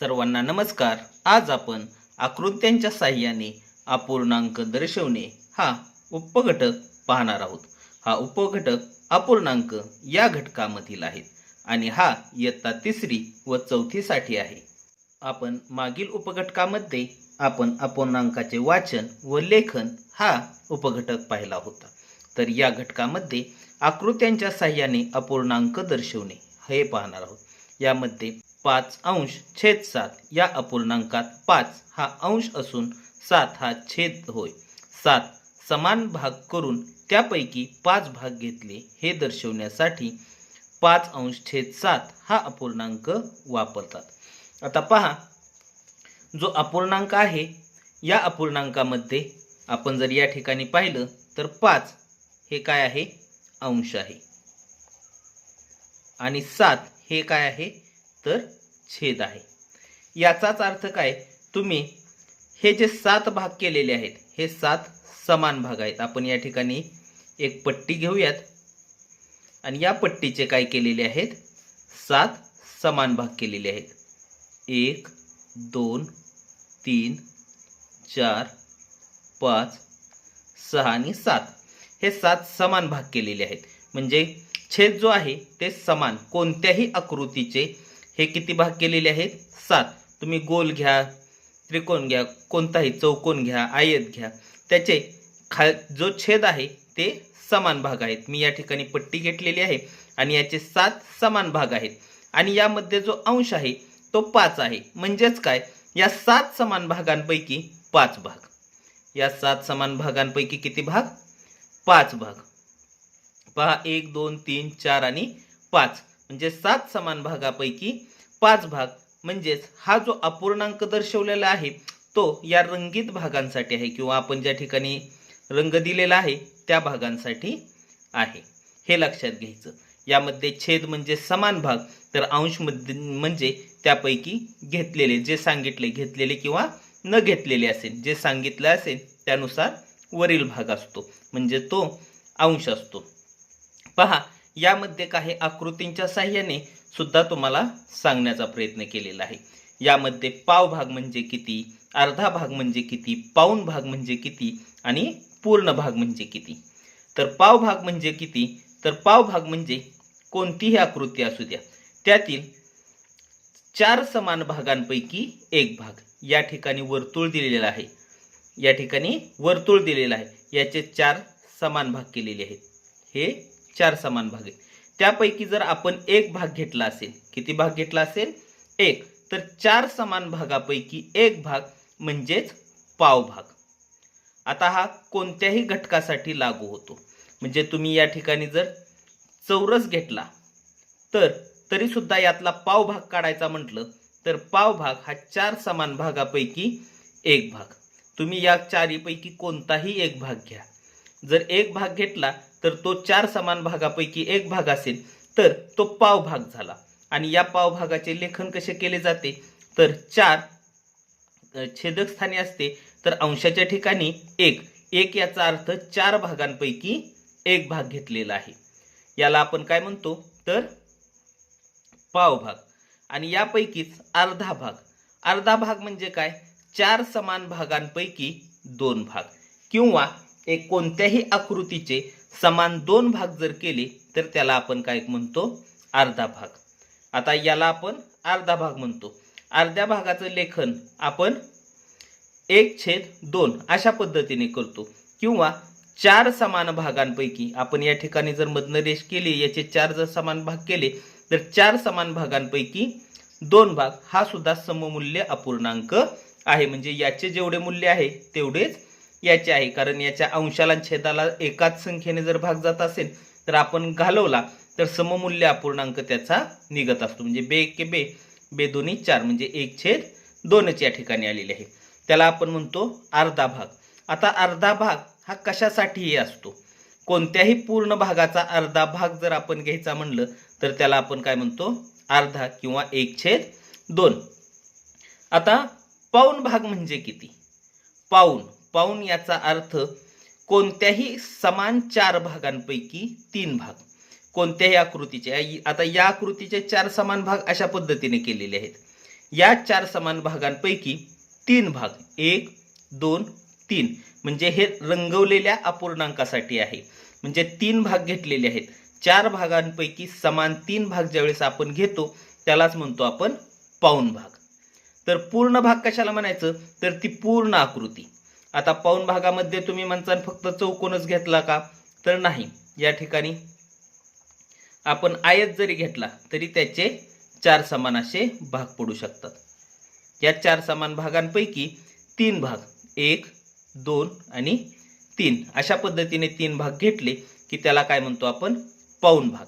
सर्वांना नमस्कार. आज आपण आकृत्यांच्या साह्याने अपूर्णांक दर्शवणे हा उपघटक पाहणार आहोत. हा उपघटक अपूर्णांक या घटकामधील आहेत आणि हा इयत्ता तिसरी व चौथीसाठी आहे. आपण मागील उपघटकामध्ये आपण अपूर्णांकाचे वाचन व लेखन हा उपघटक पाहिला होता. तर या घटकामध्ये आकृत्यांच्या साह्याने अपूर्णांक दर्शवणे हे पाहणार आहोत. यामध्ये पाच अंश छेद सात या अपूर्णांकात पाच हा अंश असून सात हा छेद होय. सात समान भाग करून त्यापैकी पाच भाग घेतले हे दर्शवण्यासाठी पाच अंश छेद सात हा अपूर्णांक वापरतात. आता पहा जो अपूर्णांक आहे या अपूर्णांकामध्ये आपण जर या ठिकाणी पाहिलं तर पाच हे काय आहे? अंश आहे. आणि सात हे काय आहे? तर छेद आहे. याचाच अर्थ काय? तुम्ही हे जे सात भाग केलेले आहेत हे सात समान भाग आहेत. आपण या ठिकाणी एक पट्टी घेऊयात. आणि या पट्टीचे काय केलेले आहेत? सात समान भाग केलेले आहेत. एक दोन तीन चार पाच सहा आणि सात. हे सात समान भाग केलेले आहेत. म्हणजे छेद जो आहे ते समान. कोणत्याही आकृतीचे हे किती भाग केलेले आहेत? सात. तुम्ही गोल घ्या त्रिकोण घ्या कोणताही चौकोन घ्या आयत घ्या. त्याचे खा जो छेद आहे ते समान भाग आहेत. मी या ठिकाणी पट्टी घेतलेली आहे आणि याचे सात समान भाग आहेत. आणि यामध्ये जो अंश आहे तो पाच आहे. म्हणजेच काय? या सात समान भागांपैकी पाच भाग. या सात समान भागांपैकी किती भाग? पाच भाग. पहा एक दोन तीन चार आणि पाच. म्हणजे सात समान भागापैकी पाच भाग म्हणजेच हा जो अपूर्णांक दर्शवलेला आहे तो या रंगीत भागांसाठी आहे किंवा आपण ज्या ठिकाणी रंग दिलेला आहे त्या भागांसाठी आहे. हे लक्षात घ्यायचं. यामध्ये छेद म्हणजे समान भाग तर अंशमध्ये म्हणजे त्यापैकी घेतलेले जे सांगितले घेतलेले किंवा न घेतलेले असेल जे सांगितलं असेल त्यानुसार वरील भाग असतो. म्हणजे तो अंश असतो. पहा यामध्ये काही आकृतींच्या साह्याने सुद्धा तुम्हाला सांगण्याचा प्रयत्न केलेला आहे. यामध्ये पाव भाग म्हणजे किती अर्धा भाग म्हणजे किती पाऊन भाग म्हणजे किती आणि पूर्ण भाग म्हणजे किती. तर पाव भाग म्हणजे किती तर पाव भाग म्हणजे कोणतीही आकृती असू द्या. त्यातील चार समान भागांपैकी एक भाग या ठिकाणी वर्तुळ दिलेला आहे. या ठिकाणी वर्तुळ दिलेलं आहे. याचे चार समान भाग केलेले आहेत. हे चार समान भाग. आहेत त्यापैकी जर आपण एक भाग घेतला असेल किती भाग घेतला असेल? एक. तर चार समान भागापैकी एक भाग म्हणजेच पाव भाग. आता हा कोणत्याही घटकासाठी लागू होतो. म्हणजे तुम्ही या ठिकाणी जर चौरस घेतला तर तरी सुद्धा यातला पाव भाग काढायचा म्हटलं तर पाव भाग हा चार समान भागापैकी एक भाग. तुम्ही या चारीपैकी कोणताही एक भाग घ्या. जर एक भाग घेतला तर तो चार समान भागापैकी एक भाग असेल. तर तो पाव भाग झाला. आणि या पाव भागाचे लेखन कसे केले जाते? तर चार छेदक स्थानी असते. तर अंशाच्या ठिकाणी एक. एक याचा अर्थ चार भागांपैकी एक भाग घेतलेला आहे. याला आपण काय म्हणतो? तर पाव भाग आणि यापैकीच अर्धा भाग. अर्धा भाग म्हणजे काय? चार समान भागांपैकी दोन भाग. किंवा एक कोणत्याही आकृतीचे समान दोन भाग जर केले तर त्याला आपण काय म्हणतो? अर्धा भाग. आता याला आपण अर्धा भाग म्हणतो. अर्ध्या भागाचं लेखन आपण एक छेद दोन अशा पद्धतीने करतो. किंवा चार समान भागांपैकी आपण या ठिकाणी जर मधनं रेष केली याचे चार जर समान भाग केले तर चार समान भागांपैकी दोन भाग हा सुद्धा सममूल्य अपूर्णांक आहे. म्हणजे याचे जेवढे मूल्य आहे तेवढेच याचे आहे. कारण याच्या अंशाला छेदाला एकाच संख्येने जर भाग जात असेल तर आपण घालवला तर सममूल्य अपूर्णांक त्याचा निघत असतो. म्हणजे बे के बे बे दोन्ही चार म्हणजे एक छेद दोनच या ठिकाणी आलेले आहे. त्याला आपण म्हणतो अर्धा भाग. आता अर्धा भाग हा कशासाठीही असतो. कोणत्याही पूर्ण भागाचा अर्धा भाग जर आपण घ्यायचा म्हणलं तर त्याला आपण काय म्हणतो? अर्धा किंवा एक छेद दोन. आता पाऊन भाग म्हणजे किती? पाऊन. पाऊण याचा अर्थ कोणत्याही समान चार भागांपैकी तीन भाग. कोणत्याही आकृतीचे आता या आकृतीचे चार समान भाग अशा पद्धतीने केलेले आहेत. या चार समान भागांपैकी तीन भाग एक दोन तीन म्हणजे हे रंगवलेल्या अपूर्णांकासाठी आहे. म्हणजे तीन भाग घेतलेले आहेत. चार भागांपैकी समान तीन भाग ज्यावेळेस आपण घेतो त्यालाच म्हणतो आपण पाऊण भाग. तर पूर्ण भाग कशाला म्हणायचं? तर ती पूर्ण आकृती. आता पाऊण भागामध्ये तुम्ही म्हणताल फक्त चौकोनच घेतला का? तर नाही. या ठिकाणी आपण आयत जरी घेतला तरी त्याचे चार समान असे भाग पडू शकतात. या चार समान भागांपैकी तीन भाग एक दोन आणि तीन अशा पद्धतीने तीन भाग घेतले की त्याला काय म्हणतो आपण? पाऊण भाग.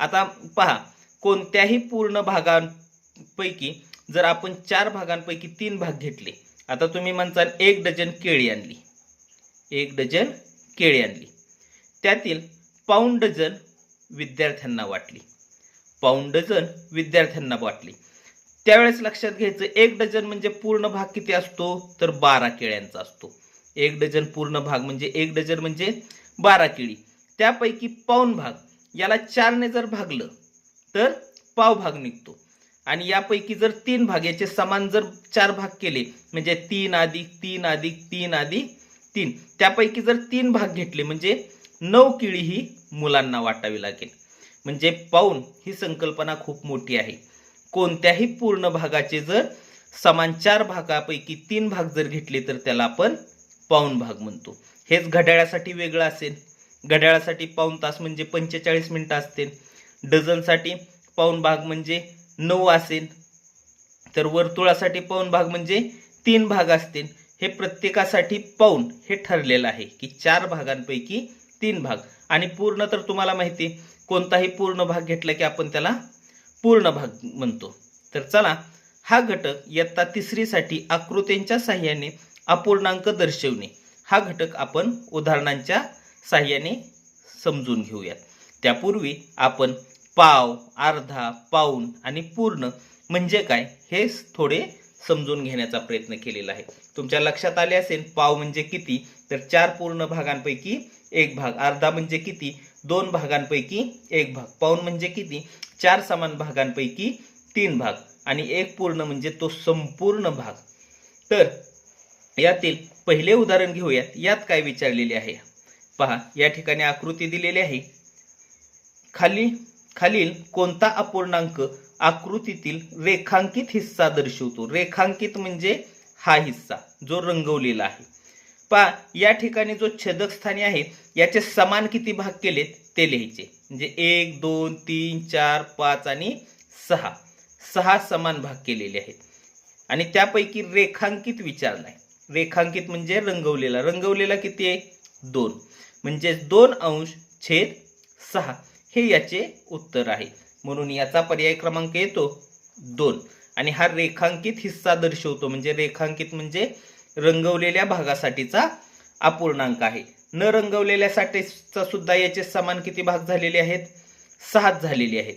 आता पहा कोणत्याही पूर्ण भागांपैकी जर आपण चार भागांपैकी तीन भाग घेतले आता तुम्ही म्हणताल एक डझन केळी आणली. एक डझन केळी आणली. त्यातील पाऊण डझन विद्यार्थ्यांना वाटली. पाऊण डझन विद्यार्थ्यांना वाटली. त्यावेळेस लक्षात घ्यायचं एक डझन म्हणजे पूर्ण भाग किती असतो? तर बारा केळ्यांचा असतो. एक डझन पूर्ण भाग म्हणजे एक डझन म्हणजे बारा केळी. त्यापैकी पाऊण भाग याला चारने जर भागलं तर पाव भाग निघतो. आणि यापैकी जर तीन भाग याचे समान जर चार भाग केले म्हणजे तीन अधिक तीन अधिक तीन अधिक तीन त्यापैकी जर तीन भाग घेतले म्हणजे नऊ किळी ही मुलांना वाटावी लागेल. म्हणजे पाऊन ही संकल्पना खूप मोठी आहे. कोणत्याही पूर्ण भागाचे जर समान चार भागापैकी तीन भाग जर घेतले तर त्याला आपण पाऊण भाग म्हणतो. हेच घड्याळासाठी वेगळं असेल. घड्याळासाठी पाऊण तास म्हणजे पंचेचाळीस मिनिटं असतील. डझनसाठी पाऊण भाग म्हणजे नऊ असेल. तर वर्तुळासाठी पाऊन भाग म्हणजे तीन भाग असतील. हे प्रत्येकासाठी पाऊन हे ठरलेलं आहे की चार भागांपैकी तीन भाग. आणि पूर्ण तर तुम्हाला माहिती आहे, कोणताही पूर्ण भाग घेतला की आपण त्याला पूर्ण भाग म्हणतो. तर चला हा घटक इयत्ता तिसरीसाठी आकृत्यांच्या साह्याने अपूर्णांक दर्शवणे. हा घटक आपण उदाहरणांच्या साह्याने समजून घेऊयात. त्यापूर्वी आपण पाव अर्धा पाऊण आणि पूर्ण म्हणजे काय? हे थोडे समजून घेण्याचा प्रयत्न केलेला आहे. तुमच्या लक्षात आले असेल पाव म्हणजे किती? तर चार पूर्ण भागांपैकी एक भाग. अर्धा म्हणजे किती? दोन भागांपैकी एक भाग. पाऊण म्हणजे किती? चार समान भागांपैकी तीन भाग. आणि एक पूर्ण म्हणजे तो संपूर्ण भाग. तर यातील पहिले उदाहरण घेऊयात. यात काय विचारलेले आहे? पहा या ठिकाणी आकृती दिलेली आहे. खाली खालील कोणता अपूर्णांक आकृतीतील रेखांकित हिस्सा दर्शवतो? रेखांकित म्हणजे हा हिस्सा जो रंगवलेला आहे. पा या ठिकाणी जो छेदकस्थानी आहे याचे समान किती भाग केलेत ते लिहायचे. म्हणजे एक दोन तीन चार पाच आणि सहा. सहा समान भाग केलेले आहेत. आणि त्यापैकी रेखांकित विचारलाय. रेखांकित म्हणजे रंगवलेला. रंगवलेला किती आहे? दोन. म्हणजे दोन अंश छेद सहा. हे याचे उत्तर आहे. म्हणून याचा पर्याय क्रमांक येतो दोन. आणि हा रेखांकित हिस्सा दर्शवतो. म्हणजे रेखांकित म्हणजे रंगवलेल्या भागासाठीचा अपूर्णांक आहे. न रंगवलेल्यासाठीचा सुद्धा याचे समान किती भाग झालेले आहेत? सहाच झालेले आहेत.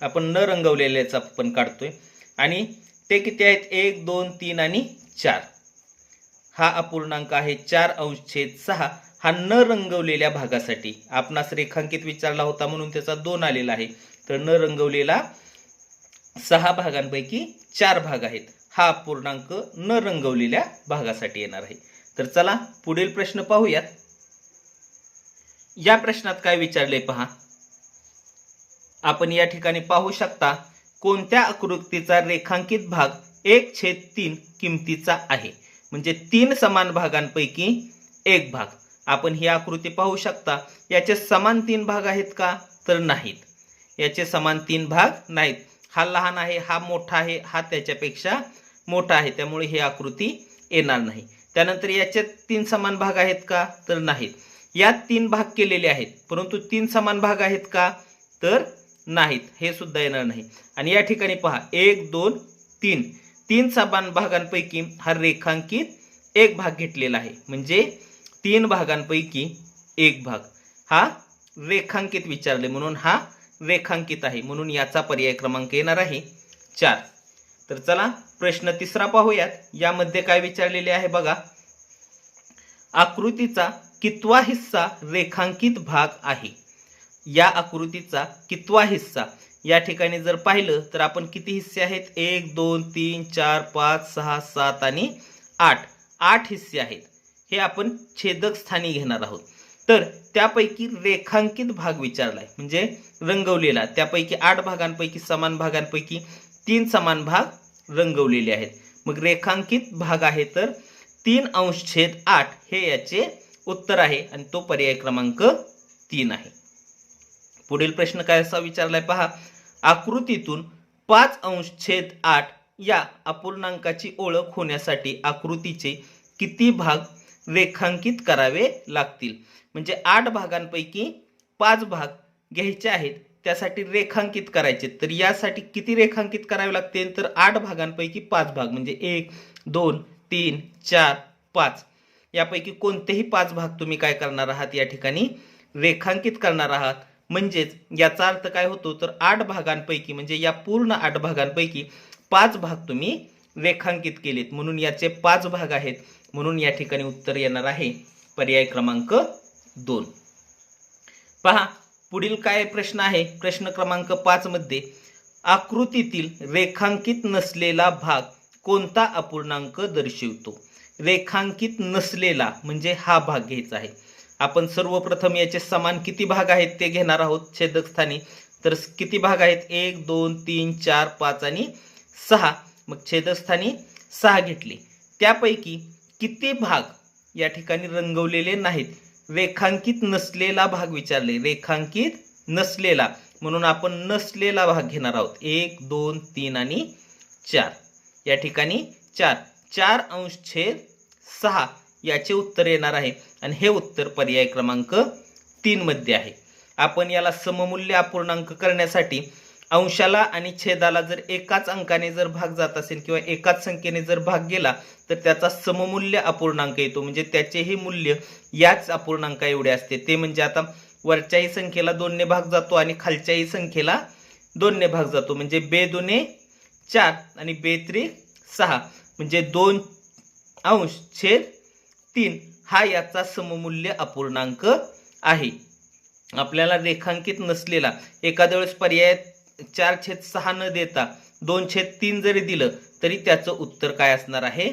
आपण न रंगवलेल्याचा पण काढतोय. आणि ते किती आहेत? एक दोन तीन आणि चार. हा अपूर्णांक आहे. चार अंश छेद सहा. हा न रंगवलेल्या भागासाठी. आपणास रेखांकित विचारला होता म्हणून त्याचा दोन आलेला आहे. तर न रंगवलेला सहा भागांपैकी चार भाग आहेत. हा पूर्णांक न रंगवलेल्या भागासाठी येणार आहे. तर चला पुढील प्रश्न पाहूयात. या प्रश्नात काय विचारले पहा. आपण या ठिकाणी पाहू शकता कोणत्या आकृतीचा रेखांकित भाग एक छेद तीन किमतीचा आहे? म्हणजे तीन समान भागांपैकी एक भाग. आपण ही आकृती पाहू शकता. याचे समान तीन भाग आहेत का? तर नाहीत. याचे समान तीन भाग नाहीत. हा लहान आहे हा मोठा आहे हा त्याच्यापेक्षा मोठा आहे. त्यामुळे ही आकृती येणार नाही. त्यानंतर याचे तीन समान भाग आहेत का? तर नाहीत. यात तीन भाग केलेले आहेत. परंतु तीन समान भाग आहेत का? तर नाहीत. हे सुद्धा येणार नाही. आणि या ठिकाणी पहा. एक दोन तीन. तीन समान भागांपैकी हा रेखांकित एक भाग घेतलेला आहे. म्हणजे तीन भागांपैकी एक भाग. हा रेखांकित विचारले म्हणून हा रेखांकित आहे. म्हणून याचा पर्याय क्रमांक येणार आहे चार. तर चला प्रश्न तिसरा पाहूयात. यामध्ये काय विचारलेले आहे बघा. आकृतीचा कितवा हिस्सा रेखांकित भाग आहे? या आकृतीचा कितवा हिस्सा? या ठिकाणी जर पाहिलं तर आपण किती हिस्से आहेत? एक दोन तीन चार पाच सहा सात आणि आठ. आठ हिस्से आहेत. हे आपण छेदक स्थानी घेणार आहोत. तर त्यापैकी रेखांकित भाग विचारलाय. म्हणजे रंगवलेला. त्यापैकी आठ भागांपैकी समान भागांपैकी तीन समान भाग रंगवलेले आहेत. मग रेखांकित भाग आहे तर तीन अंश छेद आठ हे याचे उत्तर आहे आणि तो पर्याय क्रमांक तीन आहे. पुढील प्रश्न काय असा विचारलाय पहा. आकृतीतून पाच अंश छेद आठ या अपूर्णांकाची ओळख होण्यासाठी आकृतीचे किती भाग रेखांकित करावे लागतील? म्हणजे आठ भागांपैकी पाच भाग घ्यायचे आहेत त्यासाठी रेखांकित करायचे. तर यासाठी किती रेखांकित करावे लागतील? तर आठ भागांपैकी पाच भाग म्हणजे एक दोन तीन चार पाच. यापैकी कोणतेही पाच भाग तुम्ही काय करणार आहात? या ठिकाणी रेखांकित करणार आहात. म्हणजेच याचा अर्थ काय होतो? तर आठ भागांपैकी म्हणजे या पूर्ण आठ भागांपैकी पाच भाग तुम्ही रेखांकित केलेत. म्हणून याचे पाच भाग आहेत. म्हणून या ठिकाणी उत्तर येणार आहे. पर्याय क्रमांक दोन. पहा पुढील काय प्रश्न आहे? प्रश्न क्रमांक पाच मध्ये आकृतीतील रेखांकित नसलेला भाग कोणता अपूर्णांक दर्शवतो? रेखांकित नसलेला म्हणजे हा भाग घ्यायचा आहे. आपण सर्वप्रथम याचे समान किती भाग आहेत ते घेणार आहोत छेदकस्थानी. तर किती भाग आहेत? एक दोन तीन चार पाच आणि सहा. मग छेदस्थानी सहा घेतले. त्यापैकी किती भाग या ठिकाणी रंगवलेले नाहीत? रेखांकित नसलेला भाग विचारले. रेखांकित नसलेला. म्हणून आपण नसलेला भाग घेणार आहोत. एक दोन तीन आणि चार. या ठिकाणी चार. चार अंश छेद सहा याचे उत्तर येणार आहे. आणि हे उत्तर पर्याय क्रमांक तीन मध्ये आहे. आपण याला सममूल्य अपूर्णांक करण्यासाठी अंशाला आणि छेदाला जर एकाच अंकाने जर भाग जात असेल किंवा एकाच संख्येने जर भाग गेला तर त्याचा सममूल्य अपूर्णांक येतो. म्हणजे त्याचेही मूल्य याच अपूर्णांक एवढे असते. ते म्हणजे आता वरच्याही संख्येला दोनने भाग जातो आणि खालच्याही संख्येला दोनने भाग जातो. म्हणजे बे दोने चार आणि बे त्री सहा. म्हणजे दोन अंश छेद तीन हा याचा सममूल्य अपूर्णांक आहे. आपल्याला रेखांकित नसलेला एखाद्या वेळेस पर्याय चार छेद सहा न देता दोन छेद तीन जरी दिलं तरी त्याचं उत्तर काय असणार आहे?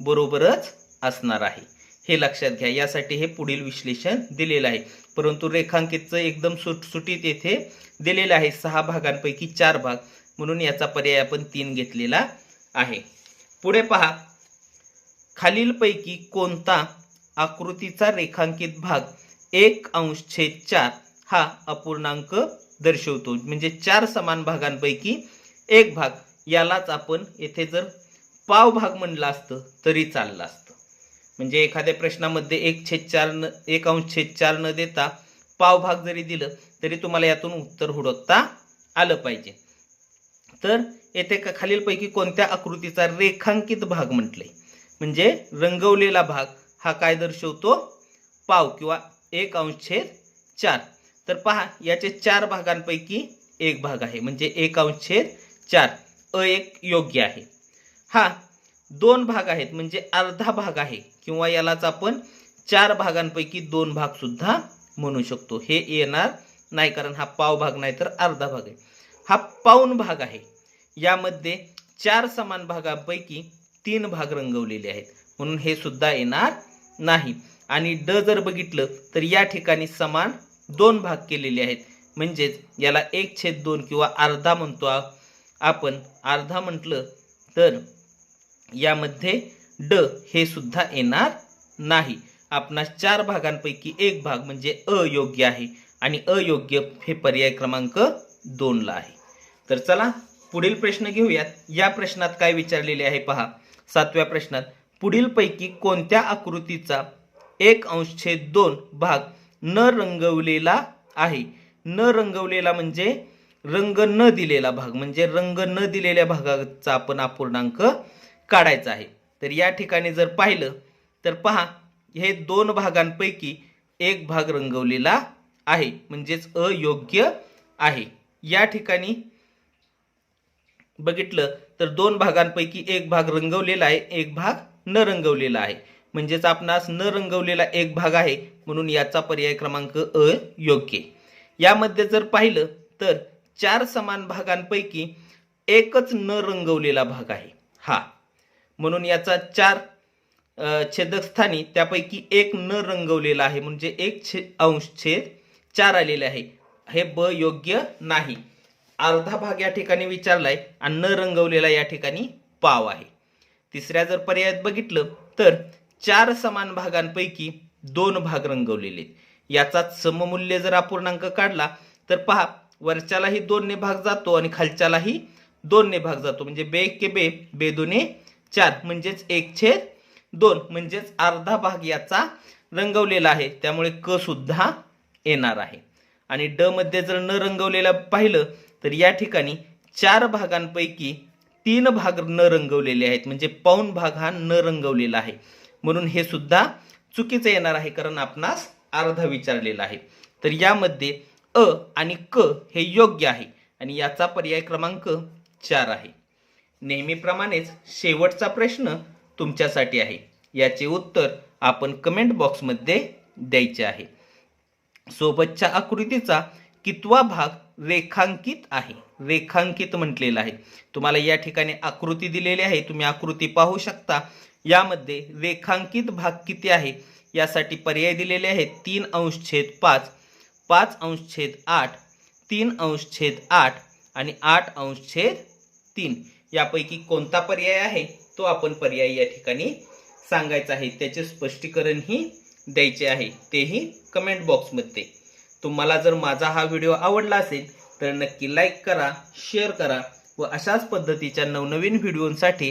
बरोबरच असणार आहे. हे लक्षात घ्या यासाठी हे पुढील विश्लेषण दिलेलं आहे. परंतु रेखांकितचं एकदम सुटसुटीत येथे दिलेलं आहे सहा भागांपैकी चार भाग. म्हणून याचा पर्याय आपण तीन घेतलेला आहे. पुढे पहा. खालीलपैकी कोणता आकृतीचा रेखांकित भाग एक अंश छेद चार हा अपूर्णांक दर्शवतो. म्हणजे चार समान भागांपैकी एक भाग यालाच आपण येथे जर पाव भाग म्हणलं असतं तरी चाललं असतं. म्हणजे एखाद्या प्रश्नामध्ये एक छेद चार न एक अंश छेद चार न देता पाव भाग जरी दिलं तरी तुम्हाला यातून उत्तर हुडकता आलं पाहिजे. तर येथे का- खालीलपैकी कोणत्या आकृतीचा रेखांकित भाग म्हटले म्हणजे रंगवलेला भाग हा काय दर्शवतो? पाव किंवा एक अंश छेद चार. तर पहा याचे चार भागांपैकी एक भाग आहे. म्हणजे एक अंशेद चार अ एक योग्य आहे. हा दोन भाग आहेत. म्हणजे अर्धा भाग आहे. किंवा यालाच आपण चार भागांपैकी दोन भाग सुद्धा म्हणू शकतो. हे येणार नाही कारण हा पाव भाग नाही तर अर्धा भाग आहे. हा पाऊन भाग आहे. यामध्ये चार समान भागांपैकी तीन भाग रंगवलेले आहेत. म्हणून हे सुद्धा येणार नाही. आणि ड जर बघितलं तर या ठिकाणी समान दोन भाग केलेले आहेत. म्हणजेच याला एक छेद दोन किंवा अर्धा म्हणतो आपण. अर्धा म्हटलं तर यामध्ये ड हे सुद्धा येणार नाही. आपणास चार भागांपैकी एक भाग म्हणजे अयोग्य आहे आणि अयोग्य हे पर्याय क्रमांक दोनला आहे. तर चला पुढील प्रश्न घेऊयात. या प्रश्नात काय विचारलेले आहे पहा. सातव्या प्रश्नात पुढीलपैकी कोणत्या आकृतीचा एक अंश छेद दोन भाग न रंगवलेला आहे. न रंगवलेला म्हणजे रंग न दिलेला भाग. म्हणजे रंग न दिलेल्या भागाचा आपण अपूर्णांक काढायचा आहे. तर या ठिकाणी जर पाहिलं तर पहा हे दोन भागांपैकी एक भाग रंगवलेला आहे. म्हणजेच अयोग्य आहे. या ठिकाणी बघितलं तर दोन भागांपैकी एक भाग रंगवलेला आहे एक भाग न रंगवलेला आहे. म्हणजेच आपणास न रंगवलेला एक भाग आहे म्हणून याचा पर्याय क्रमांक अ योग्य. यामध्ये जर पाहिलं तर चार समान भागांपैकी एकच न रंगवलेला भाग आहे. हा. म्हणून याचा चार छेदकस्थानी त्यापैकी एक न रंगवलेला आहे म्हणजे एक छे अंश छेद चार आलेले आहे. हे ब योग्य नाही. अर्धा भाग या ठिकाणी विचारलाय आणि न रंगवलेला या ठिकाणी पाव आहे. तिसऱ्या जर पर्यायात बघितलं तर चार समान भागांपैकी दोन भाग रंगवलेले याचा सममूल्य जर अपूर्णांक काढला तर पहा वरच्यालाही दोनने भाग जातो आणि खालच्यालाही दोनने भाग जातो. म्हणजे बे के बे बे दोने चार. म्हणजेच एक छेद दोन. म्हणजेच अर्धा भाग याचा रंगवलेला आहे. त्यामुळे क सुद्धा येणार आहे. आणि ड मध्ये जर न रंगवलेला पाहिलं तर या ठिकाणी चार भागांपैकी तीन भाग न रंगवलेले आहेत. म्हणजे पाऊन भाग हा न रंगवलेला आहे. म्हणून हे सुद्धा चुकीचं येणार आहे कारण आपणास अर्धा विचारलेला आहे. तर यामध्ये अ आणि क हे योग्य आहे आणि याचा पर्याय क्रमांक चार आहे. नेहमीप्रमाणेच शेवटचा प्रश्न तुमच्यासाठी आहे. याचे उत्तर आपण कमेंट बॉक्समध्ये द्यायचे आहे. सोबतच्या आकृतीचा कितवा भाग रेखांकित आहे. रेखांकित म्हटलेला आहे. तुम्हाला या ठिकाणी आकृती दिलेली आहे. तुम्ही आकृती पाहू शकता. यामध्ये रेखांकित भाग किती आहे? यासाठी पर्याय दिलेले आहेत तीन अंश छेद पाच पाच अंश छेद आठ तीन अंश छेद आठ आणि आठ अंश छेद तीन. यापैकी कोणता पर्याय आहे? तो आपण पर्याय या ठिकाणी सांगायचा आहे. त्याचे स्पष्टीकरणही द्यायचे आहे. तेही कमेंट बॉक्समध्ये तुम्हाला जर माझा हा व्हिडिओ आवडला असेल तर नक्की लाईक करा शेअर करा व अशाच पद्धतीच्या नवनवीन व्हिडिओंसाठी